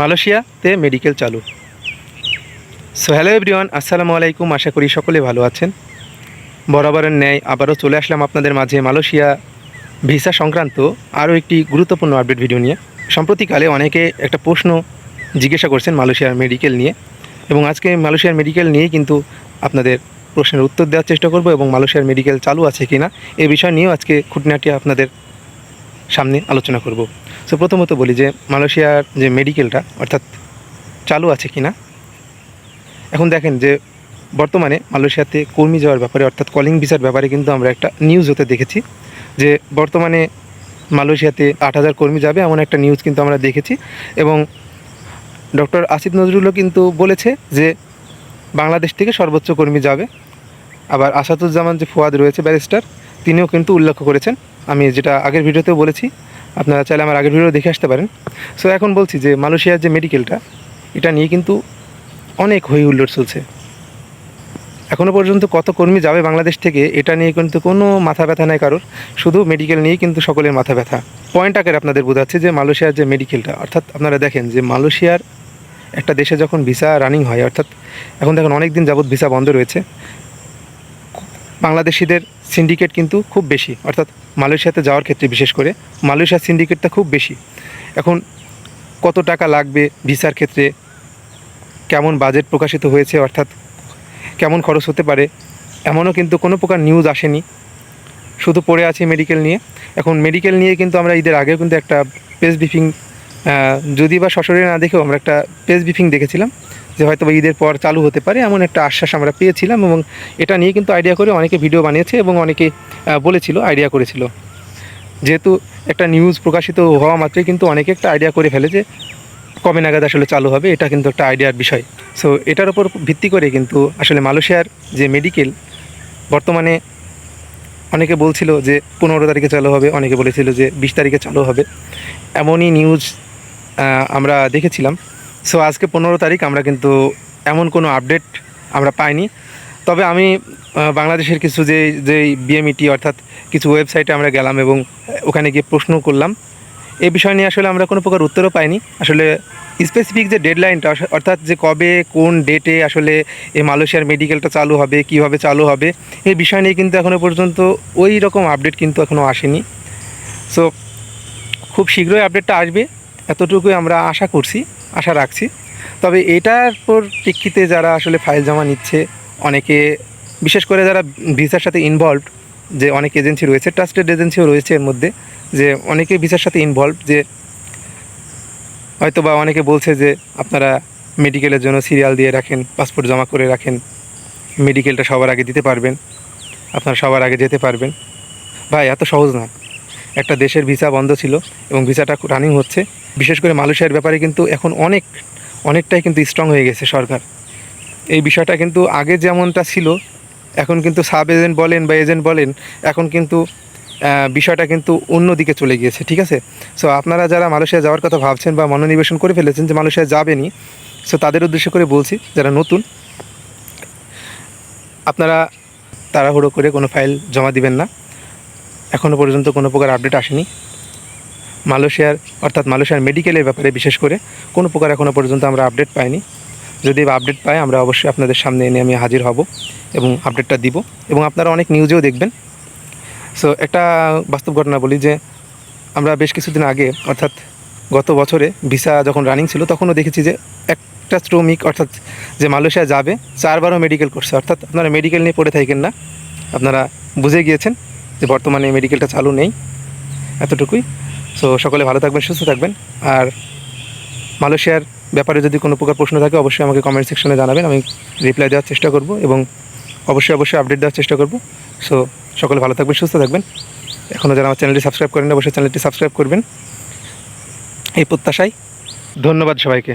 মালয়েশিয়াতে মেডিকেল চালু। So hello everyone আসসালামু আলাইকুম, আশা করি সকলে ভালো আছেন। বরাবরের ন্যায় আবারও চলে আসলাম আপনাদের মাঝে মালয়েশিয়া ভিসা সংক্রান্ত আরও একটি গুরুত্বপূর্ণ আপডেট ভিডিও নিয়ে। সম্প্রতিকালে অনেকে একটা প্রশ্ন জিজ্ঞাসা করছেন মালয়েশিয়ার মেডিকেল নিয়ে এবং আজকে মালয়েশিয়ার মেডিকেল নিয়েই কিন্তু আপনাদের প্রশ্নের উত্তর দেওয়ার চেষ্টা করব এবং মালয়েশিয়ার মেডিকেল চালু আছে কি না এই বিষয় নিয়েও আজকে খুঁটিনাটি আপনাদের সামনে আলোচনা করব। সো প্রথমত বলি যে মালয়েশিয়ার যে মেডিকেলটা অর্থাৎ চালু আছে কি না এখন দেখেন যে বর্তমানে মালয়েশিয়াতে কর্মী যাওয়ার ব্যাপারে, অর্থাৎ কলিং ভিসার ব্যাপারে কিন্তু আমরা একটা নিউজ হতে দেখেছি, যে বর্তমানে মালয়েশিয়াতে আট হাজার কর্মী যাবে এমন একটা নিউজ কিন্তু আমরা দেখেছি এবং ডক্টর আসিফ নজরুলও কিন্তু বলেছে যে বাংলাদেশ থেকে সর্বোচ্চ কর্মী যাবে। আবার আসাদুজ্জামান যে ফুয়াদ রয়েছে ব্যারিস্টার, তিনিও কিন্তু উল্লেখ করেছেন। আমি যেটা আগের ভিডিওতেও বলেছি আপনারা চাইলে আমার আগের ভিডিও দেখে আসতে পারেন। সো এখন বলছি যে, মালয়েশিয়ার যে মেডিকেলটা এটা নিয়ে কিন্তু অনেক হই হুল্লোড় চলছে। এখনও পর্যন্ত কত কর্মী যাবে বাংলাদেশ থেকে, এটা নিয়ে কিন্তু কোনো মাথা ব্যথা নাই কারোর। শুধু মেডিকেল নিয়েই কিন্তু সকলের মাথা ব্যথা। পয়েন্ট আকারে আপনাদের বোঝাচ্ছে যে, মালয়েশিয়ার যে মেডিকেলটা অর্থাৎ আপনারা দেখেন যে, মালয়েশিয়ার একটা দেশে যখন ভিসা রানিং হয়, অর্থাৎ এখন দেখুন অনেক দিন যাবৎ ভিসা বন্ধ রয়েছে। বাংলাদেশিদের সিন্ডিকেট কিন্তু খুব বেশি, অর্থাৎ মালয়েশিয়াতে যাওয়ার ক্ষেত্রে বিশেষ করে মালয়েশিয়ার সিন্ডিকেটটা খুব বেশি। এখন কত টাকা লাগবে ভিসার ক্ষেত্রে? কেমন বাজেট প্রকাশিত হয়েছে? অর্থাৎ কেমন খরচ হতে পারে? এমনও কিন্তু কোনো প্রকার নিউজ আসেনি। শুধু পড়ে আছে মেডিকেল নিয়ে। এখন মেডিকেল নিয়ে কিন্তু আমরা ঈদের আগেও কিন্তু একটা পেজ ব্রিফিং যদি বা সশরীরে না দেখেও আমরা একটা পেজ ব্রিফিং দেখেছিলাম। যে হয়তো ঈদের পর চালু হতে পারে এমন একটা আশ্বাস আমরা পেয়েছিলাম এবং এটা নিয়ে কিন্তু আইডিয়া করে অনেকে ভিডিও বানিয়েছে এবং অনেকে বলেছিল আইডিয়া করেছিল। যেহেতু একটা নিউজ প্রকাশিত হওয়া মাত্রই কিন্তু অনেকে একটা আইডিয়া করে ফেলে যে কবে নাগাদ আসলে চালু হবে, এটা কিন্তু একটা আইডিয়ার বিষয়। সো এটার উপর ভিত্তি করে কিন্তু আসলে মালয়েশিয়ার যে মেডিকেল বর্তমানে অনেকে বলছিল যে পনেরো তারিখে চালু হবে, অনেকে বলেছিল যে বিশ তারিখে চালু হবে। এমনই নিউজ আমরা দেখেছিলাম। সো আজকে পনেরো তারিখ, আমরা কিন্তু এমন কোনো আপডেট আমরা পাইনি। তবে আমি বাংলাদেশের কিছু যে যে বিএমইটি অর্থাৎ কিছু ওয়েবসাইটে আমরা গেলাম এবং ওখানে গিয়ে প্রশ্ন করলাম। এই বিষয় নিয়ে আসলে আমরা কোনো প্রকার উত্তরও পাইনি। আসলে স্পেসিফিক যে ডেডলাইনটা অর্থাৎ যে কবে, কোন ডেটে আসলে এই মালয়েশিয়ার মেডিকেলটা চালু হবে, কীভাবে চালু হবে এই বিষয় নিয়ে কিন্তু এখনও পর্যন্ত ওই রকম আপডেট কিন্তু এখনও আসেনি। সো খুব শীঘ্রই আপডেটটা আসবে। এতটুকুই আমরা আশা করছি। আশা রাখছি। তবে এটার পর প্রেক্ষিতে যারা আসলে ফাইল জমা নিচ্ছে, অনেকে, বিশেষ করে যারা ভিসার সাথে ইনভলভ যে অনেক এজেন্সি রয়েছে ট্রাস্টেড এজেন্সিও রয়েছে এর মধ্যে, যে অনেকে ভিসার সাথে ইনভলভ যে হয়তো বা অনেকে বলছে যে আপনারা মেডিকেলের জন্য সিরিয়াল দিয়ে রাখেন পাসপোর্ট জমা করে রাখেন মেডিকেলটা সবার আগে দিতে পারবেন, আপনারা সবার আগে যেতে পারবেন। ভাই, এত সহজ না। একটা দেশের ভিসা বন্ধ ছিল এবং ভিসাটা রানিং হচ্ছে। বিশেষ করে মালয়েশিয়ার ব্যাপারে কিন্তু এখন অনেক, অনেকটাই কিন্তু স্ট্রং হয়ে গেছে সরকার। এই বিষয়টা কিন্তু আগে যেমনটা ছিল, এখন কিন্তু সাব এজেন্ট বলেন বা এজেন্ট বলেন, এখন কিন্তু বিষয়টা কিন্তু অন্য দিকে চলে গিয়েছে, ঠিক আছে? সো আপনারা যারা মালয়েশিয়া যাওয়ার কথা ভাবছেন বা মনোনিবেশন করে ফেলেছেন যে মালয়েশিয়া যাবেনি সো তাদের উদ্দেশ্য করে বলছি, যারা নতুন, আপনারা তাড়াহুড়ো করে কোনো ফাইল জমা দিবেন না। এখনও পর্যন্ত কোনো প্রকার আপডেট আসেনি। মালয়েশিয়ার, অর্থাৎ মালয়েশিয়ার মেডিকেলের ব্যাপারে বিশেষ করে কোনো প্রকার এখনও পর্যন্ত আমরা আপডেট পাইনি। যদি আপডেট পাই, আমরা অবশ্যই আপনাদের সামনে এনে আমি হাজির হব এবং আপডেটটা দিব এবং আপনারা অনেক নিউজেও দেখবেন। সো একটা বাস্তব ঘটনা বলি যে, আমরা বেশ কিছুদিন আগে, অর্থাৎ গত বছরে ভিসা যখন রানিং ছিল, তখনও দেখেছি যে একটা শ্রমিক অর্থাৎ যে মালয়েশিয়া যাবে, চারবারও মেডিকেল করছে। অর্থাৎ আপনারা মেডিকেল নিয়ে পড়ে থাকেন না। আপনারা বুঝে গিয়েছেন। যে বর্তমানে মেডিকেলটা চালু নেই, এতটুকুই। সো সকলে ভালো থাকবেন, সুস্থ থাকবেন। আর মালয়েশিয়ার ব্যাপারে যদি কোনো প্রকার প্রশ্ন থাকে, অবশ্যই আমাকে কমেন্ট সেকশনে জানাবেন। আমি রিপ্লাই দেওয়ার চেষ্টা করব এবং অবশ্যই অবশ্যই আপডেট দেওয়ার চেষ্টা করব। সো সকলে ভালো থাকবেন, সুস্থ থাকবেন। এখনও যারা আমার চ্যানেলটি সাবস্ক্রাইব করেন অবশ্যই চ্যানেলটি সাবস্ক্রাইব করবেন। এই প্রত্যাশায় ধন্যবাদ সবাইকে।